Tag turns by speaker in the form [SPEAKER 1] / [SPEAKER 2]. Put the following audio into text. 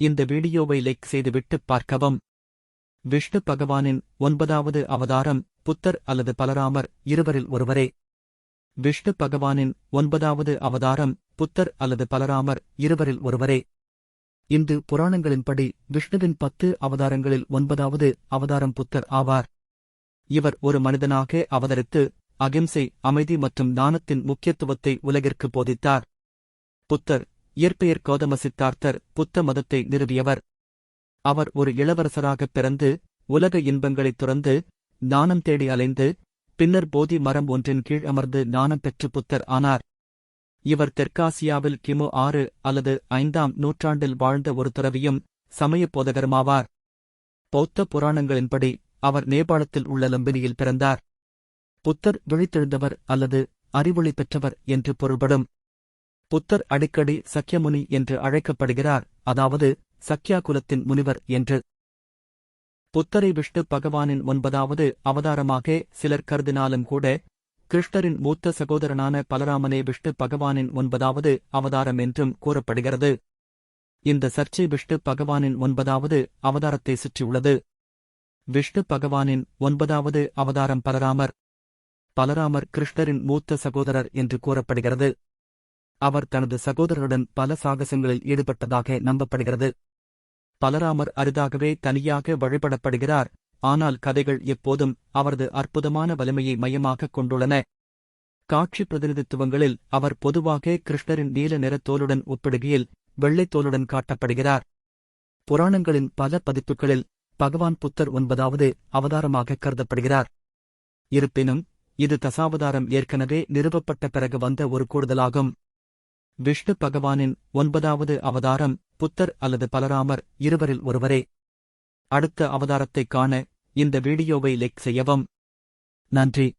[SPEAKER 1] இந்த வீடியோவை லைக் செய்துவிட்டு பார்க்கவும். விஷ்ணு பகவானின் ஒன்பதாவது அவதாரம் புத்தர் அல்லது பலராமர் இருவரில் ஒருவரே. விஷ்ணு பகவானின் ஒன்பதாவது அவதாரம் புத்தர் அல்லது பலராமர் இருவரில் ஒருவரே. இந்து புராணங்களின்படி விஷ்ணுவின் பத்து அவதாரங்களில் ஒன்பதாவது அவதாரம் புத்தர் ஆவார். இவர் ஒரு மனிதனாக அவதரித்து அகிம்சை அமைதி மற்றும் தானத்தின் முக்கியத்துவத்தை உலகிற்கு போதித்தார். புத்தர் இயற்பெயர் கௌதம சித்தார்த்தர் புத்த மதத்தை நிறுவியவர். அவர் ஒரு இளவரசராகப் பிறந்து உலக இன்பங்களைத் துறந்து ஞானம் தேடி அலைந்து பின்னர் போதி மரம் ஒன்றின் கீழ் அமர்ந்து ஞானம் பெற்று புத்தர் ஆனார். இவர் தெற்காசியாவில் கிமு ஆறு அல்லது ஐந்தாம் நூற்றாண்டில் வாழ்ந்த ஒரு துறவியும் சமயப் போதகருமாவார். பௌத்த புராணங்களின்படி அவர் நேபாளத்தில் உள்ள லம்பினியில் பிறந்தார். புத்தர் விழித்தெழுந்தவர் அல்லது அறிவொளி பெற்றவர் என்று பொருள்படும். புத்தர் அடிக்கடி சக்கியமுனி என்று அழைக்கப்படுகிறார் அதாவது சக்கியா குலத்தின் முனிவர் என்று. புத்தரை விஷ்ணு பகவானின் ஒன்பதாவது அவதாரமாக சிலர் கருதினாலும் கூட கிருஷ்ணரின் மூத்த சகோதரனான பலராமனே விஷ்ணு பகவானின் ஒன்பதாவது அவதாரம் என்றும் கூறப்படுகிறது. இந்த சர்ச்சை விஷ்ணு பகவானின் ஒன்பதாவது அவதாரத்தை சுற்றியுள்ளது. விஷ்ணு பகவானின் ஒன்பதாவது அவதாரம் பலராமர். பலராமர் கிருஷ்ணரின் மூத்த சகோதரர் என்று கூறப்படுகிறது. அவர் தனது சகோதரருடன் பல சாகசங்களில் ஈடுபட்டதாக நம்பப்படுகிறது. பலராமர் அரிதாகவே தனியாக வழிபடப்படுகிறார். ஆனால் கதைகள் எப்போதும் அவரது அற்புதமான வலிமையை மையமாகக் கொண்டுள்ளன. காட்சி பிரதிநிதித்துவங்களில் அவர் பொதுவாக கிருஷ்ணரின் நீல நிற தோலுடன் ஒப்பிடுகையில் வெள்ளைத் தோலுடன் காட்டப்படுகிறார். புராணங்களின் பல பதிப்புகளில் பகவான் புத்தர் ஒன்பதாவது அவதாரமாக கருதப்படுகிறார். இருப்பினும் இது தசாவதாரம் ஏற்கனவே நிறுவப்பட்ட பிறகு வந்த ஒரு கூடுதலாகும். விஷ்ணு பகவானின் ஒன்பதாவது அவதாரம் புத்தர் அல்லது பலராமர் இருவரில் ஒருவரே. அடுத்த அவதாரத்தைக் காண இந்த வீடியோவை லைக் செய்யவும். நன்றி.